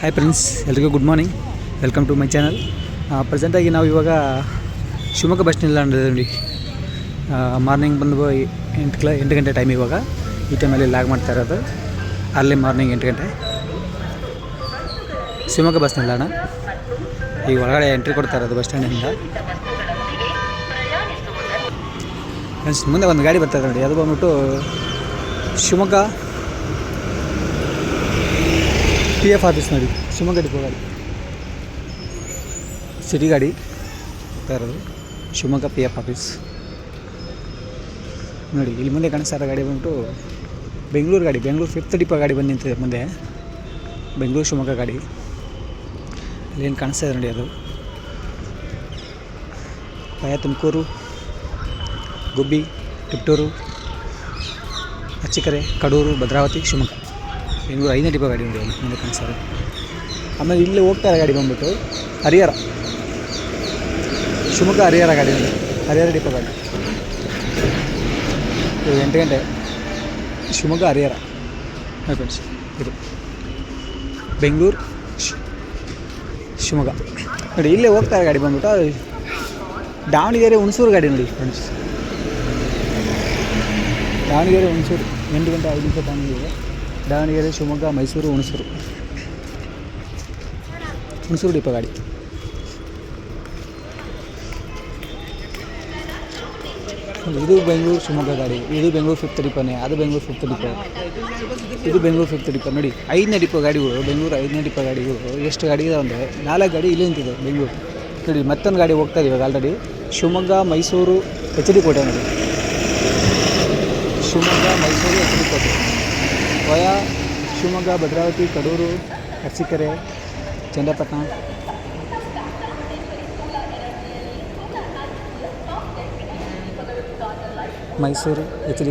Hi friends ಎಲ್ರಿಗೂ good morning welcome to my channel ಪ್ರೆಸೆಂಟಾಗಿ ನಾವು ಇವಾಗ ಶಿವಮೊಗ್ಗ ಬಸ್ ನಿಲ್ದಾಣದಲ್ಲಿ ನೋಡಿ. ಮಾರ್ನಿಂಗ್ ಬಂದು ಎಂಟು ಕ್ಲ ಎಂಟು ಗಂಟೆ ಟೈಮ್ ಇವಾಗ. ಈ ಟೈಮಲ್ಲಿ ಲಾಗ್ ಮಾಡ್ತಾ ಇರೋದು. ಅರ್ಲಿ ಮಾರ್ನಿಂಗ್ ಎಂಟು ಗಂಟೆ. ಶಿವಮೊಗ್ಗ ಬಸ್ ನಿಲ್ದಾಣ ಈಗ ಒಳಗಡೆ ಎಂಟ್ರಿ ಕೊಡ್ತಾ ಇರೋದು ಬಸ್ ಸ್ಟ್ಯಾಂಡಿಂದ ಫ್ರೆಂಡ್ಸ್ ಮುಂದೆ ಒಂದು ಗಾಡಿ ಬರ್ತಾ ಇದೆ ನೋಡಿ. ಅದು ಬಂದ್ಬಿಟ್ಟು ಶಿವಮೊಗ್ಗ ಪಿ ಎಫ್ ಆಫೀಸ್ ನೋಡಿ ಶಿವಮೊಗ್ಗ ಡಿಪೋ ಸಿಟಿ ಗಾಡಿ, ಹೋಗ್ತಾ ಇರೋದು. ಶಿವಮೊಗ್ಗ ಪಿ ಎಫ್ ಆಫೀಸ್ ನೋಡಿ, ಇಲ್ಲಿ ಮುಂದೆ ಕಾಣಿಸ್ತಾ ಗಾಡಿ ಬಂದುಬಿಟ್ಟು ಬೆಂಗಳೂರು ಗಾಡಿ, ಬೆಂಗಳೂರು ಫಿಫ್ತ್ ಡಿಪೋ ಗಾಡಿ ಬಂದು ನಿಂತಿದೆ ಮುಂದೆ. ಬೆಂಗಳೂರು ಶಿವಮೊಗ್ಗ ಗಾಡಿ. ಅಲ್ಲೇನು ಕಾಣಿಸ್ತಾ ಇದೆ ನೋಡಿ ಅದು. ಪಯ ತುಮಕೂರು, ಗುಬ್ಬಿ, ತಿಪ್ಟೂರು, ಅಚ್ಚಿಕರೆ, ಕಡೂರು, ಭದ್ರಾವತಿ, ಶಿವಮೊಗ್ಗ. ಬೆಂಗಳೂರು ಐದನೇ ಡಿಪೋ ಗಾಡಿ ಅಲ್ಲಿ ಮುಂದೆ ಕಾಣಿಸ್ತಾರೆ ಆಮೇಲೆ ಇಲ್ಲಿ ಹೋಗ್ತಾರೆ ಗಾಡಿ ಬಂದ್ಬಿಟ್ಟು ಹರಿಹರ. ಶಿವಮೊಗ್ಗ ಹರಿಹರ ಗಾಡಿ ಉಂಟು ಹರಿಹರ ಡಿಪೋ ಗಾಡಿ. ಎಂಟು ಗಂಟೆ. ಶಿವಮೊಗ್ಗ ಹರಿಹರ. ಹಾಂ ಫ್ರೆಂಡ್ಸ್ ಇದು ಬೆಂಗಳೂರು ಶಿವಮೊಗ್ಗ. ನೋಡಿ, ಇಲ್ಲೇ ಹೋಗ್ತಾರೆ ಗಾಡಿ ಬಂದ್ಬಿಟ್ಟು ದಾವಣಗೆರೆ ಹುಣಸೂರು ಗಾಡಿ ನೋಡಿ ಫ್ರೆಂಡ್ಸ್ ದಾವಣಗೆರೆ ಹುಣಸೂರು, ಎಂಟು ಗಂಟೆ ಐದು ನಿಮಿಷ ಇದೆ ದಾವಣಗೆರೆ, ಶಿವಮೊಗ್ಗ, ಮೈಸೂರು, ಹುಣಸೂರು. ಹುಣಸೂರು ಡಿಪೋ ಗಾಡಿ. ಇದು ಬೆಂಗಳೂರು, ಶಿವಮೊಗ್ಗ ಗಾಡಿ. ಇದು ಬೆಂಗಳೂರು ಫಿಫ್ತ್ ಡಿಪೋನೇ. ಅದು ಬೆಂಗಳೂರು ಫಿಫ್ತ್ ಡಿಪೋ. ಇದು ಬೆಂಗಳೂರು ಫಿಫ್ತ್ ಡಿಪೋ. ನೋಡಿ, ಐದನೇ ಡಿಪ ಗಾಡಿಗಳು, ಬೆಂಗಳೂರು ಐದನೇ ಡಿಪ ಗಾಡಿಗಳು, ಎಷ್ಟು ಗಾಡಿ ಇದಾವೆ ಅಂದರೆ ನಾಲ್ಕು ಗಾಡಿ ಇಲ್ಲಿ ನಿಂತಿದೆ ಬೆಂಗಳೂರು. ನೋಡಿ, ಮತ್ತೊಂದು ಗಾಡಿ ಹೋಗ್ತಾ ಇದೆ ಇವಾಗ already Shivamogga, Mysuru, H D Kote ನೋಡಿ. Shivamogga, Mysuru, H D Kote. Via, Shivamogga, Bhadravati, Kadur, Arsikere Channapatna Mysuru H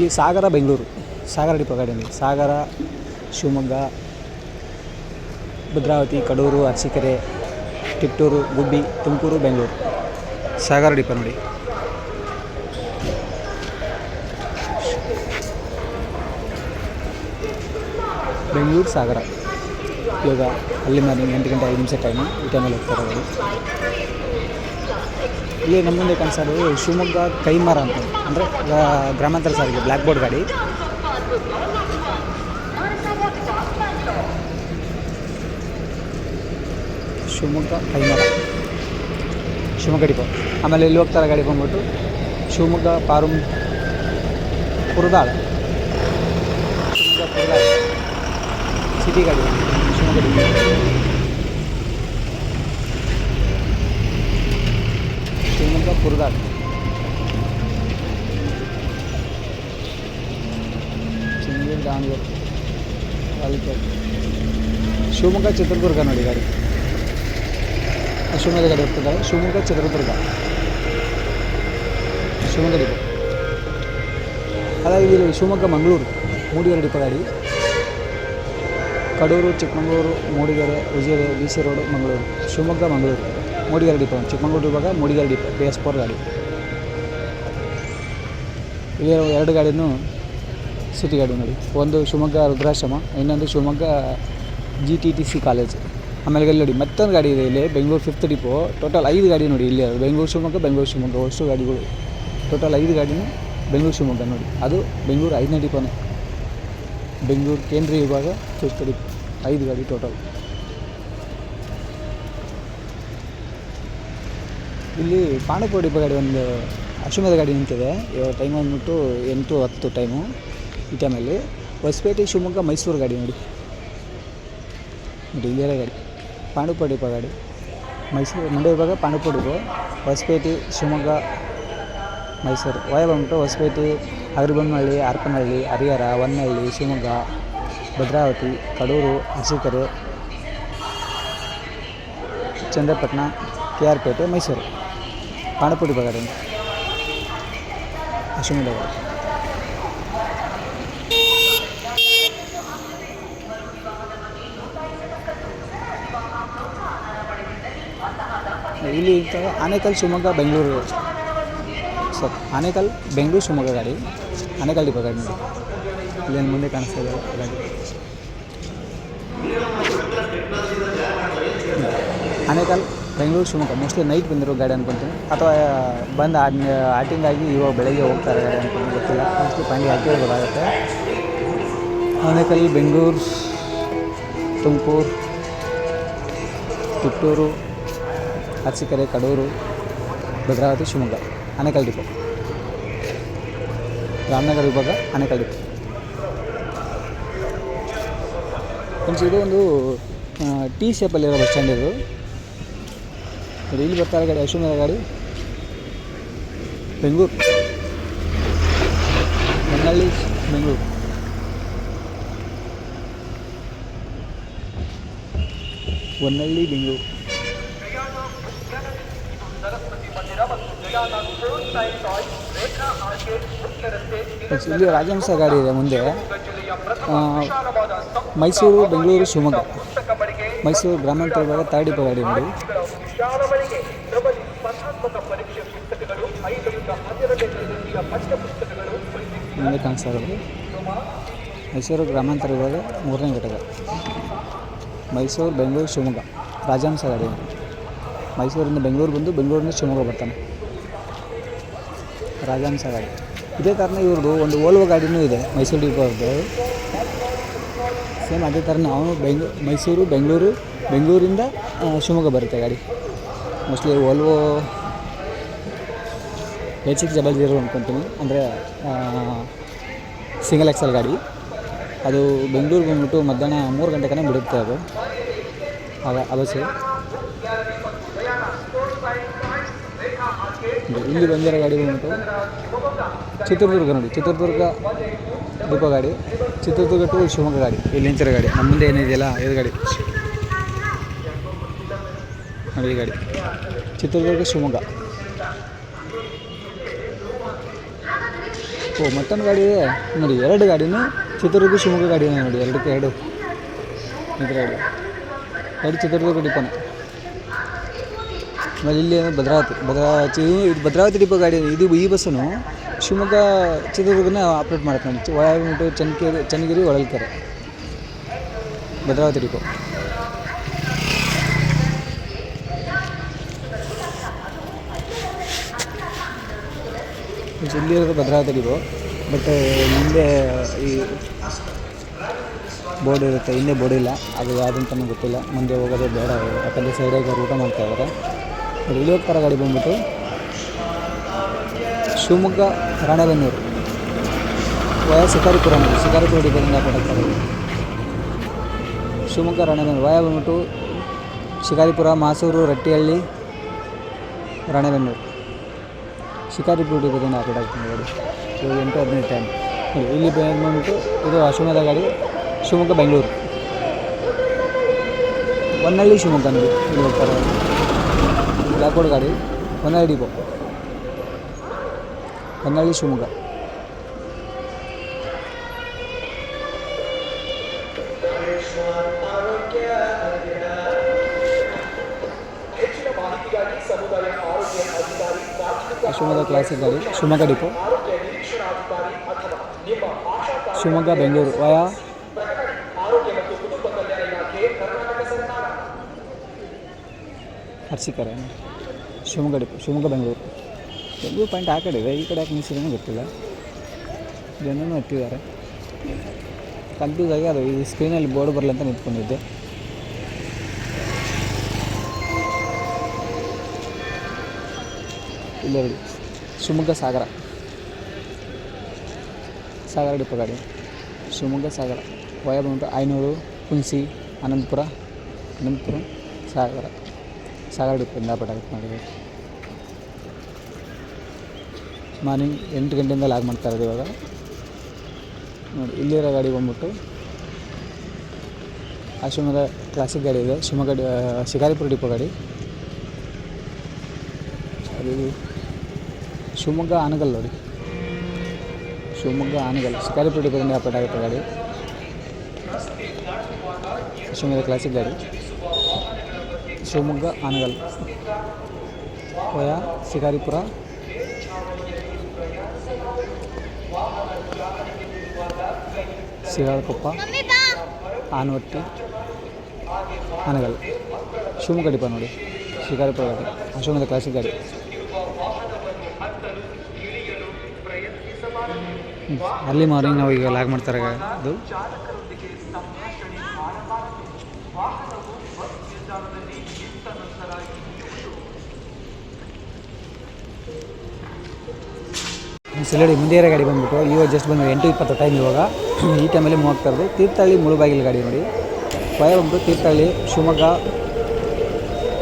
ಈ ಸಾಗರ, ಬೆಂಗಳೂರು. ಸಾಗರ ಡಿಪೋ ಗಾಡಿ ಸಾಗರ, ಶಿವಮೊಗ್ಗ, ಭದ್ರಾವತಿ, ಕಡೂರು, ಅರಸೀಕೆರೆ ತಿಟ್ಟೂರು ಗುಬ್ಬಿ, ತುಮಕೂರು, ಬೆಂಗಳೂರು. ಸಾಗರ ಡಿಪೋ ನೋಡಿ ಬೆಂಗಳೂರು ಸಾಗರ. ಇವಾಗ ಅಲ್ಲಿ ಮಾರ್ನಿಂಗ್ ಎಂಟು ಗಂಟೆ ಐದು ನಿಮಿಷ ಟೈಮು ಈ ಟೈಮಲ್ಲಿ ಹೋಗ್ತಾರೆ ಅವರು ಇಲ್ಲಿ ನಮ್ಮ ಮುಂದೆ ಕಾಣಿಸೋದು ಶಿವಮೊಗ್ಗ ಕೈಮರ ಅಂತ. ಅಂದರೆ ಗ್ರಾಮಾಂತರ ಸಾರಿಗೆ ಬ್ಲ್ಯಾಕ್ ಬೋರ್ಡ್ ಗಾಡಿ. ಶಿವಮೊಗ್ಗ ಕೈಮರ. ಶಿವಮೊಗ್ಗ ಡಿಪೋ. ಆಮೇಲೆ ಇಲ್ಲಿ ಹೋಗ್ತಾರೆ ಗಾಡಿ ಬಂದ್ಬಿಟ್ಟು ಶಿವಮೊಗ್ಗ ಪಾರುಮ್ ಕುರ್ದಾಳ. ಶಿವಮೊಗ್ಗ ಕುರ್ದಾಳ. ಸಿಟಿ ಗಾಡಿ ಶಿವಮೊಗ್ಗ ಡಿಪೋ ಶಿವಮೊಗ್ಗ ಕುರ್ದಾಳ ಶಿವಮೊಗ್ಗ ದಾವಣಗೆರೆ ತಾಲೂಕು ಶಿವಮೊಗ್ಗ ಚಿತ್ರದುರ್ಗ ನೋಡಿ ಗಾಡಿ ಶಿವಮೊಗ್ಗ ಗಾಡಿ ಹೋಗ್ತಿದ್ದಾರೆ ಶಿವಮೊಗ್ಗ ಚಿತ್ರದುರ್ಗ ಶಿವಮೊಗ್ಗ ಡಿಪೋ ಅದಾಗಿ ಇದು ಶಿವಮೊಗ್ಗ ಮಂಗಳೂರು ಮೂಡಿಗೆರೆ ಡಿಪೋ ಗಾಡಿ Kadur, Chikkamagaluru, Mudigere Ujire B C road, Mangaluru, Shivamogga, Mangaluru. Mudigere depot, Chikkamagaluru ಇವಾಗ Mudigere depot B S four ಗಾಡಿ. ಇಲ್ಲಿ ಎರಡು ಗಾಡಿನೂ ಸಿಟಿ ಗಾಡಿ ನೋಡಿ. ಒಂದು ಶಿವಮೊಗ್ಗ ರುದ್ರಾಶ್ರಮ, ಇನ್ನೊಂದು Shivamogga G T T C college. ಆಮೇಲೆ ಇಲ್ಲಿ ನೋಡಿ, ಮತ್ತೊಂದು ಗಾಡಿ ಇದೆ ಇಲ್ಲಿ, ಬೆಂಗಳೂರು ಫಿಫ್ತ್ ಡಿಪೋ. ಟೋಟಲ್ ಐದು ಗಾಡಿ ನೋಡಿ ಇಲ್ಲಿ ಬೆಂಗಳೂರು ಶಿವಮೊಗ್ಗ ಬೆಂಗಳೂರು ಶಿವಮೊಗ್ಗ, ಅಷ್ಟು ಗಾಡಿಗಳು. ಟೋಟಲ್ ಐದು ಗಾಡಿನೂ ಬೆಂಗಳೂರು ಶಿವಮೊಗ್ಗ ನೋಡಿ. ಅದು ಬೆಂಗಳೂರು ಐದನೇ ಡಿಪೋನೇ. ಬೆಂಗಳೂರು ಕೇಂದ್ರೀಯ ವಿಭಾಗ ಫಿಫ್ತ್ ಡಿಪೋ. ಐದು ಗಾಡಿ ಟೋಟಲ್ ಇಲ್ಲಿ ಪಾಂಡಕೋಡಿ ಗಾಡಿ ಒಂದು ಅಶ್ವಮೇಧ ಗಾಡಿ ನಿಂತಿದೆ. ಇವಾಗ ಟೈಮ್ ಬಂದ್ಬಿಟ್ಟು ಎಂಟು ಹತ್ತು ಟೈಮು ಈ ಟೈಮಲ್ಲಿ ಹೊಸಪೇಟೆ, ಶಿವಮೊಗ್ಗ, ಮೈಸೂರು ಗಾಡಿ ನೋಡಿ. ನೋಡಿ, ಇಲ್ಲಿರೋ ಗಾಡಿ. ಪಾಂಡವಪುರ ಗಾಡಿ ಮೈಸೂರು, ಮಂಡ್ಯ ವಿಭಾಗ ಪಾಂಡವಪುರ ಡಿಪೋ ಹೊಸಪೇಟೆ, ಶಿವಮೊಗ್ಗ, ಮೈಸೂರು. ವಾಯ ಬಂದ್ಬಿಟ್ಟು ಹೊಸಪೇಟೆ ಹಗರಿಬೊಮ್ಮನಹಳ್ಳಿ ಹರಪನಹಳ್ಳಿ ಹರಿಹರ, ಹೊನ್ನಳ್ಳಿ, ಶಿವಮೊಗ್ಗ. ಭದ್ರಾವತಿ, ಕಡೂರು, ಅರಸೀಕೆರೆ, ಚಂದ್ರಪಟ್ಟಣ ಕೆ ಆರ್ ಪೇಟೆ ಮೈಸೂರು, ಪಾಣಪುಡಿ ಬಗ್ಗೆ ಅಶ್ವಿನಿ ಗಾಡಿ ಇಲ್ಲಿ ಇರ್ತವೆ ಆನೇಕಲ್, ಶಿವಮೊಗ್ಗ, ಬೆಂಗಳೂರು. ಸರ್ ಆನೇಕಲ್, ಬೆಂಗಳೂರು, ಶಿವಮೊಗ್ಗ ಗಾಡಿ, ಆನೇಕಲ್ ಡಿಪೋ ಗಾಡಿ ನೋಡಿ ಇಲ್ಲೇನು ಮುಂದೆ ಕಾಣಿಸ್ತಾ ಇದೆ. ಆನೇಕಲ್ ಬೆಂಗಳೂರು ಶಿವಮೊಗ್ಗ ಮೋಸ್ಟ್ಲಿ ನೈಟ್ ಬಂದಿರೋ ಗಾಡಿ ಅನ್ಕೊತೀನಿ. ಅಥವಾ ಬಂದು ಆಟಿಂಗ್ ಆಗಿ ಇವಾಗ ಬೆಳಗ್ಗೆ ಹೋಗ್ತಾರೆ ಗಾಡಿ ಅನ್ಕೊಂಡು ಗೊತ್ತಿಲ್ಲ. ಮೋಸ್ಟ್ಲಿ ಪಾಂಡಿ ಹಾಕಿದ್ರೆ ಗೊತ್ತಾಗುತ್ತೆ ಆನೇಕಲ್ ಬೆಂಗಳೂರು, ತುಮಕೂರು, ಪುತ್ತೂರು, ಅರಸೀಕೆರೆ, ಕಡೂರು, ಭದ್ರಾವತಿ, ಶಿವಮೊಗ್ಗ ಆನೇಕಲ್ ಡಿಪೋ ರಾಮನಗರ ವಿಭಾಗ ಆನೇಕಲ್ ಡಿಪೋ ಫ್ರೆಂಡ್ಸ್, ಇದು ಒಂದು ಟಿ ಶೇಪಲ್ಲಿರೋ ಬಸ್ ಸ್ಟ್ಯಾಂಡ್ ಇದು. ಇಲ್ಲಿ ಬರ್ತಾರೆ ಗಾಡಿ ಅಶ್ವಿನ ಗಾಡಿ. ಬೆಂಗಳೂರು ಹೊನ್ನಳ್ಳಿ ಬೆಂಗಳೂರು ಹೊನ್ನಳ್ಳಿ ಬೆಂಗಳೂರು ಇಲ್ಲಿ ರಾಜಹಂಸ ಗಾಡಿ ಇದೆ ಮುಂದೆ. ಮೈಸೂರು ಬೆಂಗಳೂರು ಶಿವಮೊಗ್ಗ. ಮೈಸೂರು ಗ್ರಾಮಾಂತರ ಭಾಗ ತಾಡಿ ಪಗಾಡಿ ಗಾಡಿ ನೋಡಿ ಮುಂದೆ ಕಾಣಿಸ್ತಾ ಇರೋದು. ಮೈಸೂರು ಗ್ರಾಮಾಂತರ ವಿಭಾಗ ಮೂರನೇ ಘಟಕ. ಮೈಸೂರು ಬೆಂಗಳೂರು ಶಿವಮೊಗ್ಗ. ರಾಜಹಂಸ ಗಾಡಿ. ಮೈಸೂರಿಂದ ಬೆಂಗಳೂರು ಬಂದು ಬೆಂಗಳೂರಿಂದ ಶಿವಮೊಗ್ಗ ಬರ್ತಾನೆ. ರಾಜಹಂಸ ಗಾಡಿ ಇದೇ ಥರನೇ ಇವ್ರದ್ದು ಒಂದು ಓಲ್ವೋ ಗಾಡಿನೂ ಇದೆ, ಮೈಸೂರು ಡಿಪೋರ್ದು ಸೇಮ್ ಅದೇ ಥರ ಅವನು ಬೆಂಗ್ ಮೈಸೂರು, ಬೆಂಗಳೂರು, ಬೆಂಗಳೂರಿಂದ ಶಿವಮೊಗ್ಗ ಬರುತ್ತೆ ಗಾಡಿ. Mostly Volvo eight six double zero ಅಂದ್ಕೊತೀನಿ ಅಂದರೆ ಸಿಂಗಲ್ ಎಕ್ಸಲ್ ಗಾಡಿ. ಅದು ಬೆಂಗಳೂರಿಗೆ ಬಂದ್ಬಿಟ್ಟು ಮಧ್ಯಾಹ್ನ ಮೂರು ಗಂಟೆ ಕನೇ ಬಿಡುತ್ತೆ ಅದು. ಆಗ ಅವಶ್ಯ. ಇಲ್ಲಿ ಬಂದಿರೋ ಗಾಡಿ ಬಂದ್ಬಿಟ್ಟು ಚಿತ್ರದುರ್ಗ ನೋಡಿ, ಚಿತ್ರದುರ್ಗ ಡಿಪೋ ಗಾಡಿ ಚಿತ್ರದುರ್ಗ ಟು ಶಿವಮೊಗ್ಗ ಗಾಡಿ, ಇಲ್ಲಿ ನಿಂತಿರೋ ಗಾಡಿ, ನಮ್ಮ ಮುಂದೆ ಏನಿದೆಯಲ್ಲ, ಇದು ಗಾಡಿ. ನೋಡಿ ಈ ಗಾಡಿ. ಚಿತ್ರದುರ್ಗ ಶಿವಮೊಗ್ಗ. ಓ, ಮತ್ತೊಂದು ಗಾಡಿ ಇದೆ. ನೋಡಿ, ಎರಡು ಗಾಡಿನೂ ಚಿತ್ರದುರ್ಗ ಶಿವಮೊಗ್ಗ ಗಾಡಿ ಇದೆ ನೋಡಿ, ಎರಡಕ್ಕೆ ಎರಡು. ಇದ್ರ ಗಾಡಿ. ಎರಡು ಚಿತ್ರದುರ್ಗ ಡಿಪೋನೆ. ಆಮೇಲೆ ಇಲ್ಲಿ ಭದ್ರಾವತಿ ಭದ್ರಾವತಿ, ಇದು ಭದ್ರಾವತಿ ಡಿಪೋ ಗಾಡಿ ಇದು. ಈ ಬಸ್ಸನ್ನು ಶಿವಮೊಗ್ಗ ಚಿತ್ರದುರ್ಗನ ಆಪ್ರೇಟ್ ಮಾಡುತ್ತೆ ನೋಡಿ ಒಳಗಿಟ್ಟು ಚನ್ನಗಿರಿ ಚನ್ನಗಿರಿ, ಹೊಳಲ್ಕೆರೆ. ಭದ್ರಾವತಿ ಡಿಪೋ. ಇಲ್ಲಿ ಇರೋದು ಭದ್ರಾವತಿ ಡಿಪೋ. ಬಟ್, ಮುಂದೆ ಈ ಬೋರ್ಡ್ ಇರುತ್ತೆ. ಹಿಂದೆ ಬೋರ್ಡ್ ಇಲ್ಲ. ಅದು ಯಾವುದಂತ ಗೊತ್ತಿಲ್ಲ. ಮುಂದೆ ಹೋಗೋದೇ ಬೇಡ. ಯಾಕಂದರೆ ಸೈಡಾಗಿ ಊಟ ಮಾಡ್ತಾ ಇದ್ದಾರೆ. ಇಲ್ಲಿ ಗಾಡಿ ಬಂದ್ಬಿಟ್ಟು ಶಿವಮೊಗ್ಗ, ರಾಣೆಬೆನ್ನೂರು. ವಯ ಶಿಕಾರಿಪುರ ಶಿಕಾರಿಪುರ ಡಿಪೋದಿಂದ ಹಾಕ್ತಾರೆ ಶಿವಮೊಗ್ಗ, ರಾಣೆಬೆನ್ನೂರು. ವಯ ಬಂದ್ಬಿಟ್ಟು ಶಿಕಾರಿಪುರ, ಮಾಸೂರು, ರಟ್ಟಿಹಳ್ಳಿ, ರಾಣೆಬೆನ್ನೂರು. ಶಿಕಾರಿಪುರ ಡಿಪೋದಿಂದ ಹಾಕಿ ಗಾಡಿ. ಎಂಟು ಹದಿನೈದು ಟೈಮ್ ಇಲ್ಲಿ ಇಲ್ಲಿ ಬಂದ್ಬಿಟ್ಟು ಇದು ಅಶ್ವಮೇಧ ಗಾಡಿ. ಶಿವಮೊಗ್ಗ, ಬೆಂಗಳೂರು. ಒನ್ನಳ್ಳಿ ಶಿವಮೊಗ್ಗ ನೋಡಿ ಇಲ್ಲಿ ಹೋಗ್ತಾರೆ ಬ್ಲ್ಯಾಕ್ಬೋರ್ಡ್ ಗಾಡಿ ಹೊನ್ನಳ್ಳಿ ಡಿಪೋ ಹೊನ್ನಳ್ಳಿ ಶಿವಮೊಗ್ಗ ಶಿವಮೊಗ್ಗ ಕ್ಲಾಸಿಕ್ ಗಾಡಿ Shivamogga depot Shivamogga Bengaluru via Arsikere Shivamogga depot Shivamogga Bengaluru Bengaluru point ಆ ಕಡೆ ಇದೆ. ಈ ಕಡೆ ಯಾಕೆ ನಿಲ್ಸಿದ್ರೆ ಗೊತ್ತಿಲ್ಲ. ಜನನೂ ಹತ್ತಿದ್ದಾರೆ. ಕನ್ಫ್ಯೂಸ್ ಅದು ಈ ಸ್ಕ್ರೀನಲ್ಲಿ ಬೋರ್ಡ್ ಬರಲಿ ಅಂತ ನಿಂತ್ಕೊಂಡಿದ್ದೆ. ಇಲ್ಲ ಶಿವಮೊಗ್ಗ ಸಾಗರ. ಸಾಗರ ಡಿಪ್ಪ ಗಾಡಿ. ಶಿವಮೊಗ್ಗ ಸಾಗರ. ವಯ ಐನೂರು, ಹುಣಸಿ, ಅನಂತಪುರ ಅನಂತಪುರ, ಸಾಗರ. ಸಾಗರ ಆಗುತ್ತೆ ಮಾಡಿದೆ ಮಾರ್ನಿಂಗ್ ಎಂಟು ಗಂಟೆಯಿಂದ ಲಾಗ್ ಮಾಡ್ತಾ ಇರೋದು ಇವಾಗ. ನೋಡಿ, ಇಲ್ಲಿರೋ ಗಾಡಿ ಬಂದ್ಬಿಟ್ಟು ಆ ಶಿವಮೊಗ್ಗ ಕ್ಲಾಸಿಕ್ ಗಾಡಿ ಇದೆ, ಶಿವಮೊಗ್ಗ ಶಿಕಾರಿಪುರ ಡಿಪೋ ಗಾಡಿ. ಅದು ಶಿವಮೊಗ್ಗ ಆನಗಲ್ ನೋಡಿ. ಶಿವಮೊಗ್ಗ ಆನಗಲ್, ಶಿಕಾರಿಪುರ ಡಿಪೋದಿಂದ ಆಪರೇಟ್ ಆಗುತ್ತೆ ಗಾಡಿ. ಶಿವಮೊಗ್ಗ ಕ್ಲಾಸಿಕ್ ಗಾಡಿ. ಶಿವಮೊಗ್ಗ ಆನಗಲ್. ವಯ ಶಿಕಾರಿಪುರ ಶಿರಾಳಕೊಪ್ಪ ಆನವಟ್ಟಿ ಆನಗಲ್ ಶಿವಮೊಗ್ಗ ಡಿಪ ನೋಡಿ ಶಿಕಾರಿಪುರ ಗಾಡಿ ಅಶೋಕದ ಕ್ಲಾಸಿಕ್ ಗಾಡಿ. ಅರ್ಲಿ ಮಾರ್ನಿಂಗ್ ನಾವು ಈಗ ಲಾಗ್ ಮಾಡ್ತಾರೆ ಅದು ಸಿಲಡಿ ಮುಂದೆ ಗಾಡಿ ಬಂದ್ಬಿಟ್ಟು ಇವಾಗ ಜಸ್ಟ್ ಬಂದು ಎಂಟು ಇಪ್ಪತ್ತು ಟೈಮ್ ಇವಾಗ. ಈ ಟೈಮಲ್ಲಿ ಮೂವ್ ಆಗ್ತಾ ಇರೋದು. ತೀರ್ಥಹಳ್ಳಿ ಮುಳುಬಾಗಿಲು ಗಾಡಿ ನೋಡಿ. ಒಂದು ತೀರ್ಥಹಳ್ಳಿ, ಶಿವಮೊಗ್ಗ,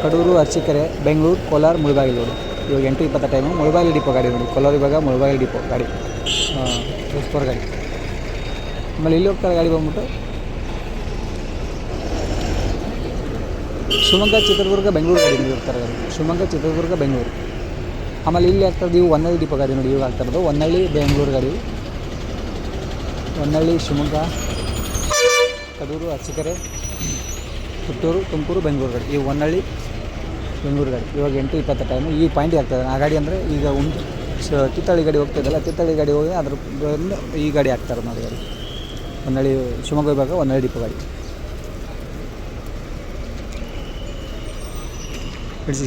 ಕಡೂರು, ಅರಸೀಕೆರೆ, ಬೆಂಗಳೂರು, ಕೋಲಾರ ಮುಳುಬಾಗಿಲು ನೋಡಿ. ಇವಾಗ ಎಂಟು ಇಪ್ಪತ್ತು ಟೈಮು ಮುಳುಬಾಗಿಲು ಡಿಪೋ ಗಾಡಿ ನೋಡಿ. ಕೋಲಾರ ಇವಾಗ ಮುಳುಬಾಗಿಲು ಡಿಪೋ ಗಾಡಿ. ಎಕ್ಸ್ಪೋರ್ ಗಾಡಿ. ಆಮೇಲೆ ಇಲ್ಲಿ ಹೋಗ್ತಾರೆ ಗಾಡಿ ಬಂದ್ಬಿಟ್ಟು ಶಿವಮೊಗ್ಗ, ಚಿತ್ರದುರ್ಗ, ಬೆಂಗಳೂರು ಗಾಡಿ ಇರ್ತಾರೆ ಗಾಡಿ ಶಿವಮೊಗ್ಗ, ಚಿತ್ರದುರ್ಗ, ಬೆಂಗಳೂರು. ಆಮೇಲೆ ಇಲ್ಲಿ ಆಗ್ತದೆ ಇವು ಒಂದಳ್ಳಿ ಡಿಪೋ ಗಾಡಿ ನೋಡಿ. ಇವಾಗ ಆಗ್ತಾ ಇರೋದು ಒಂದಳ್ಳಿ ಬೆಂಗಳೂರು ಗಾಡಿ. ಹೊನ್ನಳ್ಳಿ, ಶಿವಮೊಗ್ಗ, ಕಡೂರು, ಅರಸೀಕೆರೆ, ಪುತ್ತೂರು, ತುಮಕೂರು ಬೆಂಗಳೂರು ಗಾಡಿ ಈಗ ಹೊನ್ನಳ್ಳಿ ಬೆಂಗಳೂರು ಗಾಡಿ ಇವಾಗ ಎಂಟು ಇಪ್ಪತ್ತು ಟೈಮು ಈ ಪಾಯಿಂಟ್ ಆಗ್ತದೆ. ಆ ಗಾಡಿ ಅಂದರೆ ಈಗ ಉಂಟು. ಸೊ ಗಾಡಿ ಹೋಗ್ತಿದ್ದಲ್ಲ ಕಿತ್ತಳ್ಳಿ ಗಾಡಿ ಹೋಗಿ ಅದ್ರ ಈ ಗಾಡಿ ಹಾಕ್ತಾರೆ ನೋಡಿ ಗಾಡಿ. ಹೊನ್ನಳ್ಳಿ, ಶಿವಮೊಗ್ಗ ವಿಭಾಗ ಹೊನ್ನಳ್ಳಿ ಡಿಪೋ ಗಾಡಿ.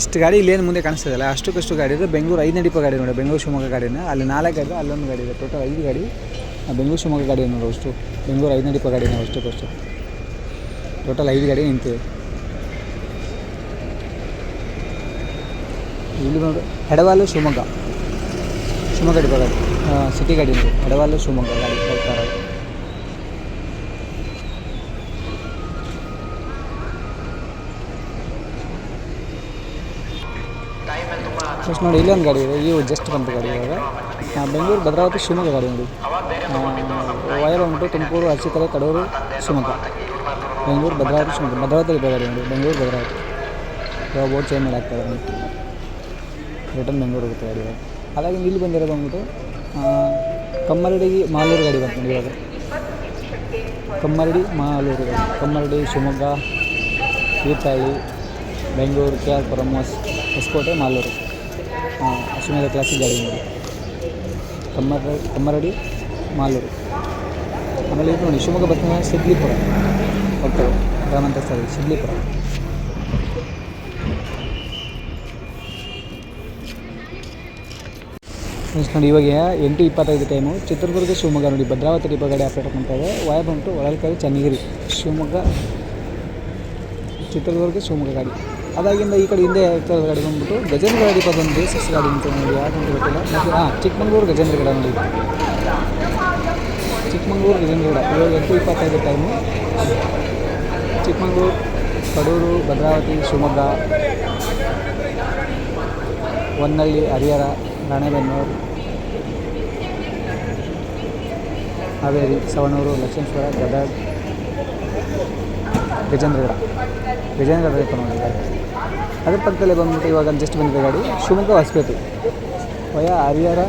ಇಷ್ಟು ಗಾಡಿ ಇಲ್ಲೇನು ಮುಂದೆ ಕಾಣಿಸ್ತದಲ್ಲ ಅಷ್ಟಕ್ಕಷ್ಟು ಗಾಡಿ ಇದೆ. ಬೆಂಗಳೂರು ಐದನೇ ಡಿಪೋ ಗಾಡಿ ನೋಡಿ, ಬೆಂಗಳೂರು, ಶಿವಮೊಗ್ಗ ಗಾಡಿನ. ಅಲ್ಲಿ ನಾಲ್ಕು ಗಾಡಿ ಅಲ್ಲೊಂದು ಗಾಡಿ ಇದೆ. ಟೋಟಲ್ ಐದು ಗಾಡಿ. ಬೆಂಗಳೂರು ಶಿವಮೊಗ್ಗ ಗಾಡಿ ನೋಡಿ ಅಷ್ಟು ಬೆಂಗಳೂರು ಐದನೇ ಡಿಪೋ ಗಾಡಿ ನಾವು ಅಷ್ಟಕ್ಕಷ್ಟು ಟೋಟಲ್ ಐದು ಗಾಡಿ ನಿಂತೀವಿ. ಇಲ್ಲಿ ನೋಡಿ, ಹೆಡವಾಲು ಶಿವಮೊಗ್ಗ. ಶಿವಮೊಗ್ಗ ಡಿಪೋ ಗಾಡಿ. ಸಿಟಿ ಗಾಡಿ ನೋಡಿ, ಹೆಡವಾಲು ಶಿವಮೊಗ್ಗ ಗಾಡಿ ಹೋಗ್ತಾ ಇರೋದು ಜಸ್ಟ್ ನೋಡಿ, ಇಲ್ಲೊಂದು ಗಾಡಿ ಇದೆ ಇವು ಜಸ್ಟ್ ಬಂತು ಗಾಡಿ ಇವಾಗ. ಬೆಂಗಳೂರು ಭದ್ರಾವತಿ ಶಿವಮೊಗ್ಗ ಗಾಡಿ ನೋಡಿ ವಯರ್ ಬಂದ್ಬಿಟ್ಟು ತುಮಕೂರು ಅರಸೀಕೆರೆ ಕಡೂರು ಶಿವಮೊಗ್ಗ. ಬೆಂಗಳೂರು ಭದ್ರಾವತಿ ಶಿವಮೊಗ್ಗ. ಭದ್ರಾವತಿ ಗಾಡಿ ನೋಡಿ. ಬೆಂಗಳೂರು ಭದ್ರಾವತಿ. ಇವಾಗ ಬೋರ್ಡ್ ಚೇಂಜ್ ಮಾಡಿ ಇದ್ದಾರೆ. ರಿಟರ್ನ್ ಬೆಂಗಳೂರು ಹೋಗುತ್ತೆ ಗಾಡಿ ಇವಾಗ. ಹಾಗಾಗಿ ಇಲ್ಲಿ ಬಂದಿರೋದು ಬಂದ್ಬಿಟ್ಟು ಆ, ಕಮ್ಮರಡಿ ಮಾಲೂರು ಗಾಡಿ ಬಂತು ನೋಡಿ ಇವಾಗ. ಕಮ್ಮರಡಿ ಮಾಲೂರು ಗಾಡಿ. ಕಮ್ಮರಡಿ ಶಿವಮೊಗ್ಗ ತೀರ್ಥಹಳ್ಳಿ ಬೆಂಗಳೂರು ಕೆ ಆರ್ ಪುರಂ ಹೊಸ್ ಹೊಸಕೋಟೆ ಮಾಲೂರು. ಅಶ್ವಮೇಧ ಕ್ಲಾಸಿಗೆ ಗಾಡಿ ನೋಡಿ. ಕಮ್ಮರ, ಕಮ್ಮರಡಿ, ಮಾಲೂರು. ಆಮೇಲೆ ಇದು ನೋಡಿ, ಶಿವಮೊಗ್ಗ ಬರ್ತೀನಿ ಸಿದ್ಲಿಪುರ ಹೋಗ್ತದೆ ಗ್ರಾಮಾಂತರ ಸ್ಥಳ ಸಿದ್ಲಿಪುರ ನೋಡಿ, ಇವಾಗ ಎಂಟು ಇಪ್ಪತ್ತೈದು ಟೈಮು ಚಿತ್ರದುರ್ಗ, ಶಿವಮೊಗ್ಗ ನೋಡಿ, ಭದ್ರಾವತಿ ಡಿಪೋ ಗಾಡಿ ಮಾಡ್ತಾ ಇದೆ ವಾಯ ಬಂತು ಹೊಳಲ್ಕೆರೆ, ಚನ್ನಗಿರಿ, ಶಿವಮೊಗ್ಗ, ಚಿತ್ರದುರ್ಗ, ಶಿವಮೊಗ್ಗ ಗಾಡಿ. ಅದಾಗಿಂದ ಈ ಕಡೆ ಹಿಂದೆ ಗಾಡಿ ಬಂದ್ಬಿಟ್ಟು ಗಜೇಂದ್ರ ಡಿಪೋ ಬಂದು ಸಿಕ್ಸ್ ಗಾಡಿ ಅಂತ ನೋಡಿ ಯಾಕಂತ ಗೊತ್ತಿಲ್ಲ. ಮತ್ತು ಹಾಂ, ಚಿಕ್ಕಮಂಗ್ಳೂರು ಗಜೇಂದ್ರ ಗಿಡ ನೋಡಿ. ಚಿಕ್ಕಮಂಗ್ಳೂರು ಗಜೇಂದ್ರ ಗಿಡ. ಇವಾಗ ಎಂಟು ಇಪ್ಪತ್ತೈದು ಟೈಮು ಚಿಕ್ಕಮಂಗ್ಳೂರು, ಕಡೂರು, ಭದ್ರಾವತಿ, ಶಿವಮೊಗ್ಗ, ಹೊನ್ನಳ್ಳಿ, ಹರಿಹರ, ರಾಣೆಬೆನ್ನೂರು, ಹಾವೇರಿ, ಸವಣೂರು ಲಕ್ಷ್ಮೇಶ್ವರ ಗದಗ ಗಜೇಂದ್ರಗಡ ಗಜೇಂದ್ರಗಡ ನೋಡಿ ಗಾಡಿ ಅದ್ರ ಪಕ್ಕದಲ್ಲೇ ಬಂದ್ಬಿಟ್ಟು ಇವಾಗ ಜಸ್ಟ್ ಬಂದಿದೆ ಗಾಡಿ ಶಿವಮೊಗ್ಗ ಹೊಸಪೇಟೆ ವಯ ಹರಿಹರ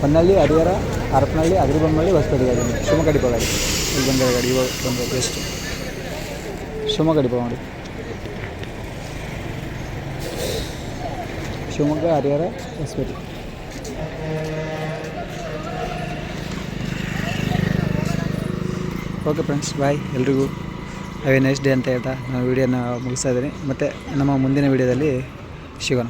ಹೊನ್ನಳ್ಳಿ ಹರಿಹರ ಹರಪನಹಳ್ಳಿ ಅಗ್ರಿಬೊಮ್ಮಳ್ಳಿ ಹೊಸಪೇಟೆ ಗಾಡಿ ನೋಡಿ. ಶಿವಮೊಗ್ಗ ಡಿಪೋ ಗಾಡಿ ಇಲ್ಲಿ ಬಂದಿರೋ ಗಾಡಿ ಇವಾಗ ಬಂದಿದೆ ಬೆಸ್ಟ್ ಶಿವಮೊಗ್ಗ ಡಿಪೋ ನೋಡಿ Shivamogga Harihara Hosapete okay friends bye ಎಲ್ರಿಗೂ ಹ್ಯಾವ್ ಎ ನೈಸ್ ಡೇ ಅಂತ ಹೇಳ್ತಾ ನಾನು ವೀಡಿಯೋನ ಮುಗಿಸ್ತಾ ಇದ್ದೀನಿ. ಮತ್ತು ನಮ್ಮ ಮುಂದಿನ ವೀಡಿಯೋದಲ್ಲಿ ಸಿಗೋಣ.